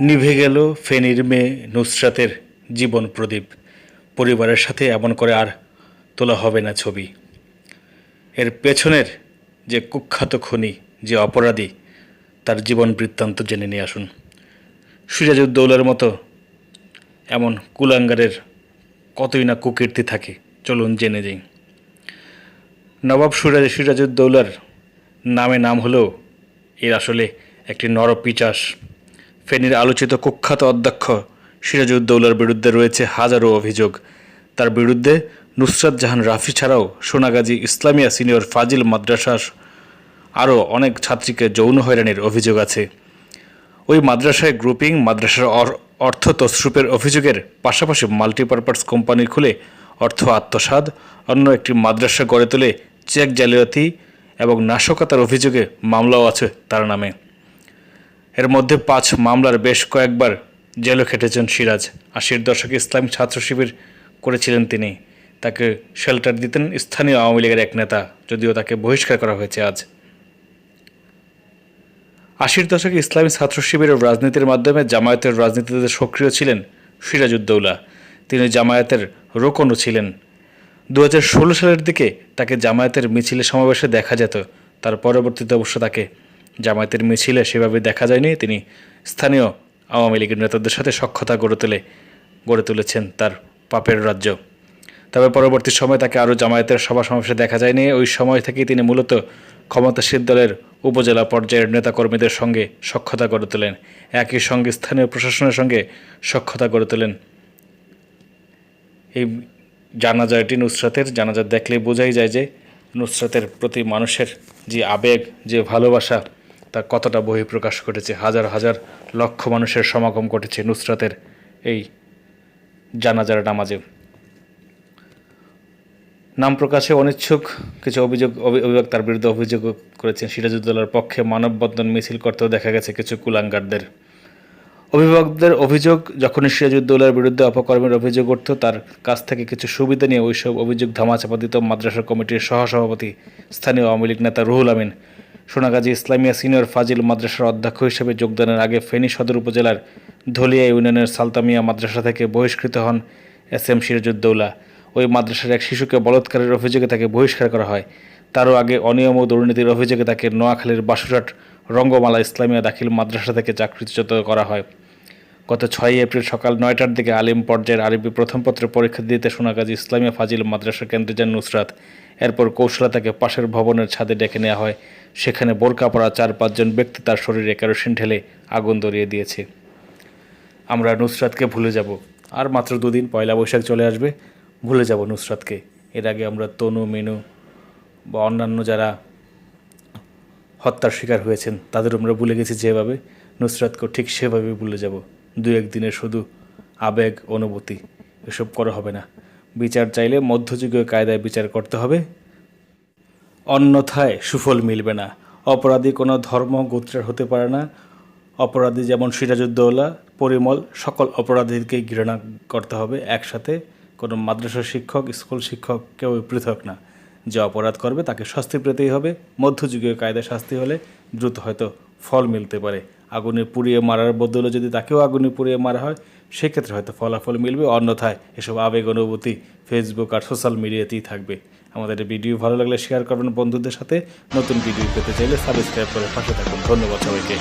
নিভে গেল ফেনীর মেয়ে নুসরাতের জীবন প্রদীপ। পরিবারের সাথে এমন করে আর তোলা হবে না ছবি। এর পেছনের যে কুখ্যাত খনি, যে অপরাধী, তার জীবন বৃত্তান্ত জেনে নিয়ে আসুন। সিরাজউদ্দৌলার মতো এমন কুলাঙ্গারের কতই না কুকীর্তি থাকে, চলুন জেনে যাই। নবাব সিরাজ, সিরাজউদ্দৌলার নামে নাম হলেও এর আসলে একটি নরপিচাস। ফেনীর আলোচিত কুখ্যাত অধ্যক্ষ সিরাজউদ্দৌলার বিরুদ্ধে রয়েছে হাজারো অভিযোগ। তার বিরুদ্ধে নুসরাত জাহান রাফি ছাড়াও সোনাগাজী ইসলামিয়া সিনিয়র ফাজিল মাদ্রাসার আরও অনেক ছাত্রীকে যৌন হয়রানির অভিযোগ আছে। ওই মাদ্রাসায় গ্রুপিং, মাদ্রাসার অর- অর্থ তসরূপের অভিযোগের পাশাপাশি মাল্টিপারপাস কোম্পানি খুলে অর্থ আত্মসাৎ, অন্য একটি মাদ্রাসা গড়ে তোলে চেক জালিয়াতি এবং নাশকতার অভিযোগে মামলাও আছে তার নামে। এর মধ্যে পাঁচ মামলার বেশ কয়েকবার জেলও খেটেছেন সিরাজ। আশির দশকে ইসলামী ছাত্র শিবির করেছিলেন তিনি। তাকে শেল্টার দিতেন স্থানীয় আওয়ামী লীগের এক নেতা, যদিও তাকে বহিষ্কার করা হয়েছে আজ। আশির দশকে ইসলামী ছাত্র শিবিরের রাজনীতির মাধ্যমে জামায়াতের রাজনীতিতে সক্রিয় ছিলেন সিরাজউদ্দৌলা তিনি জামায়াতের রোকনও ছিলেন। দু হাজার ষোলো সালের দিকে তাকে জামায়াতের মিছিলে সমাবেশে দেখা যেত। তার পরবর্তীতে অবশ্য তাকে জামায়াতের মিছিলে সেভাবে দেখা যায়নি, তিনি স্থানীয় আওয়ামী লীগের নেতাদের সাথে সক্ষতা গড়ে তোলে, গড়ে তুলেছেন তার পাপের রাজ্য। তবে পরবর্তী সময় তাকে আরও জামায়াতের সভা সমাবেশে দেখা যায়নি। ওই সময় থেকেই তিনি মূলত ক্ষমতাসীন দলের উপজেলা পর্যায়ের নেতাকর্মীদের সঙ্গে সক্ষতা গড়ে তোলেন। একই সঙ্গে স্থানীয় প্রশাসনের সঙ্গে সক্ষতা গড়ে তোলেন। এই জানাজাটি নুসরাতের, জানাজা দেখলে বোঝাই যায় যে নুসরাতের প্রতি মানুষের যে আবেগ, যে ভালোবাসা তা কতটা বহিঃপ্রকাশ ঘটেছে? হাজার হাজার লক্ষ মানুষের সমাগম ঘটেছে নুসরাতের এই জানাজার নামাজে। নাম প্রকাশে অনিচ্ছুক কিছু অভিযোগ, অভি- অভিভাবক তার বিরুদ্ধে অভিযোগ করেছেন। সিরাজউদ্দৌলার পক্ষে মানববন্ধন মিছিল করতেও দেখা গেছে কিছু কুলাঙ্গারদের। অভিভাবকদের অভিযোগ, যখনই সিরাজউদ্দৌলার বিরুদ্ধে অপকর্মের অভিযোগ উঠত, তার কাছ থেকে কিছু সুবিধা নিয়ে ওইসব অভিযোগ ধামাচাপা দিত মাদ্রাসা কমিটির সহসভাপতি স্থানীয় আওয়ামী লীগ নেতা রুহুল আমিন। সোনাগাজী ইসলামিয়া সিনিয়র ফাজিল মাদ্রাসার অধ্যক্ষ হিসেবে যোগদানের আগে ফেনী সদর উপজেলার ধলিয়া ইউনিয়নের সালতামিয়া মাদ্রাসা থেকে বহিষ্কৃত হন এস এম সিরাজউদ্দৌলা। ওই মাদ্রাসার এক শিশুকে বলৎকারের অভিযোগে তাকে বহিষ্কার করা হয়। তারও আগে অনিয়ম ও দুর্নীতির অভিযোগে তাকে নোয়াখালীর বাসুরাট রঙ্গমালা ইসলামিয়া দাখিল মাদ্রাসা থেকে চাকরিচ্যুত করা হয়। গত ছয়ই এপ্রিল সকাল নয়টার দিকে আলিম পর্যায়ের আরবি প্রথম পত্রের পরীক্ষা দিতে সোনাগাজী ইসলামিয়া ফাজিল মাদ্রাসা কেন্দ্রে যান নুসরাত। এরপর কৌশলা তাকে পাশের ভবনের ছাদে ডেকে নেওয়া হয়। সেখানে বোরকা পরা চার পাঁচজন ব্যক্তি তার শরীরে কেরোসিন ঢেলে আগুন ধরিয়ে দিয়েছে। আমরা নুসরাতকে ভুলে যাব। আর মাত্র দুদিন পয়লা বৈশাখ চলে আসবে। ভুলে যাব নুসরাতকে। এর আগে আমরা তনু, মেনু বা অন্যান্য যারা হত্যার শিকার হয়েছেন, তাদের আমরা ভুলে গেছি যেভাবে। নুসরাতকেও ঠিক সেভাবে ভুলে যাব। দু একদিনের শুধু আবেগ, অনুভূতি, এসব করা হবে না। বিচার চাইলে মধ্যযুগীয় কায়দায় বিচার করতে হবে। অন্যথায় সুফল মিলবে না। অপরাধী কোনো ধর্ম, গোত্রের হতে পারে না। অপরাধী যেমন সিরাজউদ্দৌলা, পরিমল, সকল অপরাধীকেই ঘৃণা করতে হবে। একসাথে কোনো মাদ্রাসা শিক্ষক, স্কুল শিক্ষক কেউ পৃথক না। যে অপরাধ করবে তাকে শাস্তি পেতেই হবে। মধ্যযুগীয় কায়দায় শাস্তি হলে দ্রুত হয়তো ফল মিলতে পারে। আগুনে পুড়িয়ে মারার বদলে যদি তাকেও আগুনে পুড়িয়ে মারা হয়, সেক্ষেত্রে হয়তো ফলাফল মিলবে। অন্যথায় এসব আবেগ অনুভূতি ফেসবুক আর সোশ্যাল মিডিয়াতেই থাকবে। আমাদের ভিডিও ভালো লাগলে শেয়ার করবেন বন্ধুদের সাথে। নতুন ভিডিও পেতে চাইলে সাবস্ক্রাইব করে পাশে থাকুন। ধন্যবাদ সবাইকে।